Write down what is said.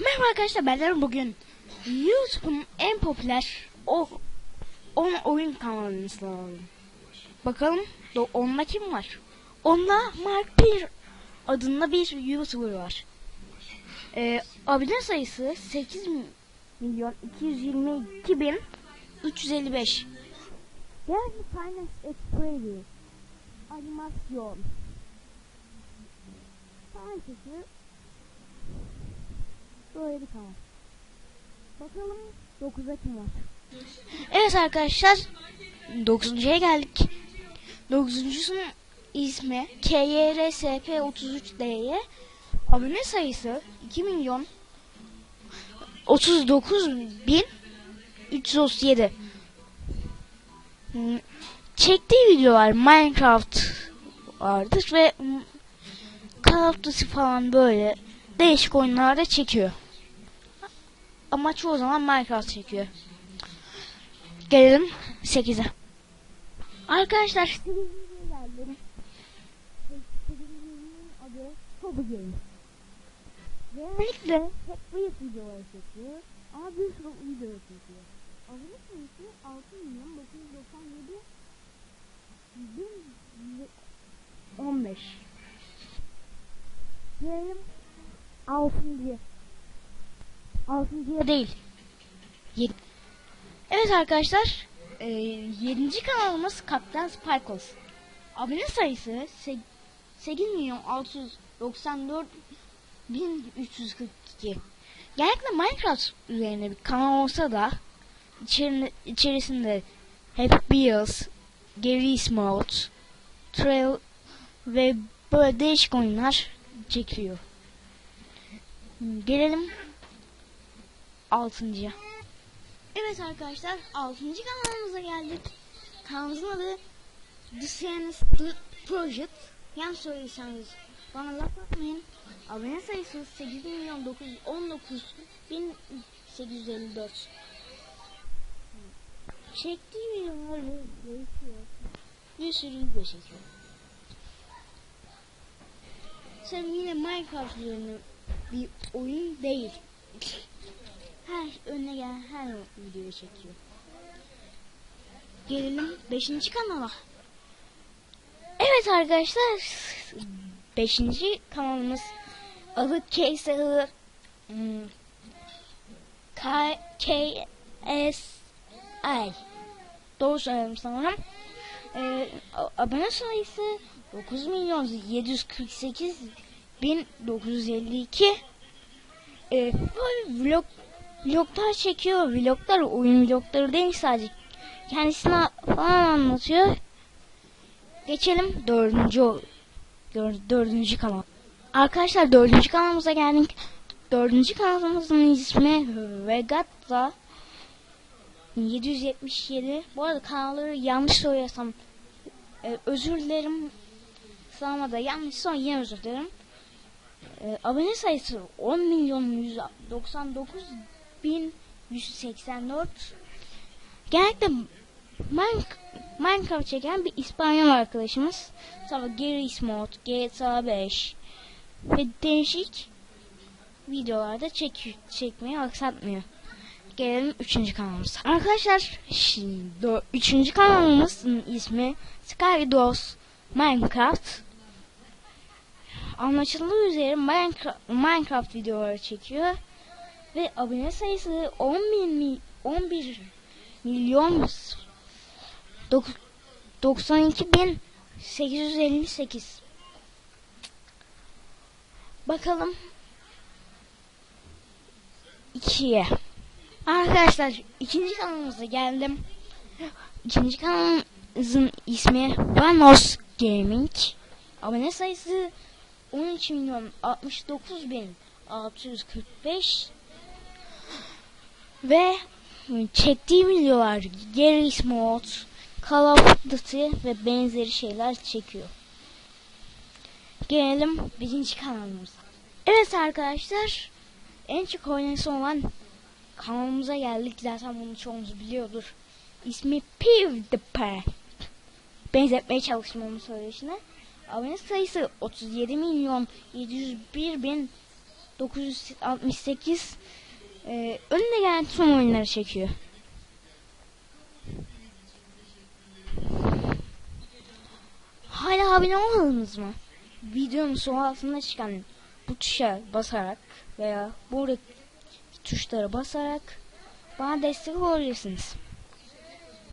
Merhaba arkadaşlar ben bugün YouTube'un en popüler o 10 oyun kanalını sıraladım. Bakalım onda kim var? Onda Mark 1 adında bir YouTuber var. Ee, abone sayısı 8 mi- milyon 222 bin 355. Yani Finance Express animasyon. Finance Böyle bir kanal. Bakalım 9'a kim var? Evet arkadaşlar 9.ya geldik. 9.sunun ismi KYRSP33D'ye abone sayısı 2 milyon 39 bin 337 Hmm, çektiği videolar Minecraft vardır ve hmm, Call of Duty falan böyle değişik oyunlarda çekiyor. Ama çoğu zaman Minecraft çekiyor. Gelelim 8'e. Arkadaşlar 8'e geldim. 8'in adı Tobu Game. Genellikle hep büyük videolar çekiyor. Ama bir sürü video çekiyor. Abone sayısı 6 milyon 997 bin 15. Gelelim altıncıya. Altıncıya değil. Yedi. Evet arkadaşlar. E, yedinci kanalımız Kaptan Sparkles. Abone sayısı 8 milyon 694 bin 342. Genellikle Minecraft üzerine bir kanal olsa da içerisinde, içerisinde Happy Wheels, Mode, Trail ve böyle değişik oyunlar çekiyor. Gelelim altıncıya. Evet arkadaşlar altıncı kanalımıza geldik. Kanalımızın adı The Sinister Project. Yan söyleseniz bana laf atmayın. Abone sayısı 8 milyon 919 bin 854. Çektiği videolar değişiyor. Bir sürü video çekiyor. Sen yine Minecraft üzerine bir oyun değil. Her önüne gelen her videoyu çekiyor. Gelelim 5. kanala. Evet arkadaşlar 5. kanalımız adı hmm, K KSL Doğru söyledim. Ee, abone sayısı 9 milyon 748 bin 952 ee, böyle vlog vloglar çekiyor. Vloglar oyun vlogları değil sadece. Kendisine falan anlatıyor. Geçelim dördüncü dör, dördüncü kanal. Arkadaşlar dördüncü kanalımıza geldik. Dördüncü kanalımızın ismi Vegatta 777. Bu arada kanalları yanlış söylesem e, özür dilerim. Sağlamada yanlış son yine özür dilerim. E, abone sayısı 10 milyon 199 bin 184. Genellikle Minecraft çeken bir İspanyol arkadaşımız. Tabi Garry's Mod, GTA 5 ve değişik videolarda çek çekmeyi aksatmıyor. Gelelim 3. kanalımıza. Arkadaşlar şimdi 3. kanalımızın ismi Skydos Minecraft. Anlaşıldığı üzere Minecraft, Minecraft videoları çekiyor ve abone sayısı 10 bin, 11 milyon 92 bin 858 bakalım 2'ye arkadaşlar ikinci kanalımıza geldim ikinci kanalımızın ismi Vanos Gaming abone sayısı 13 milyon 69 bin 645 ve çektiği videolar Garry's Mod, Call of Duty ve benzeri şeyler çekiyor. Gelelim birinci kanalımıza. Evet arkadaşlar en çok oynası olan kanalımıza geldik. Zaten bunu çoğunuz biliyordur. İsmi PewDiePie. Benzetmeye çalıştım onun söyleşine. Abone sayısı 37 milyon 701 bin 968 ee, önüne gelen tüm oyunları çekiyor. Hala abone olmadınız mı? Videonun sol altında çıkan bu tuşa basarak veya buradaki tuşlara basarak bana destek olabilirsiniz.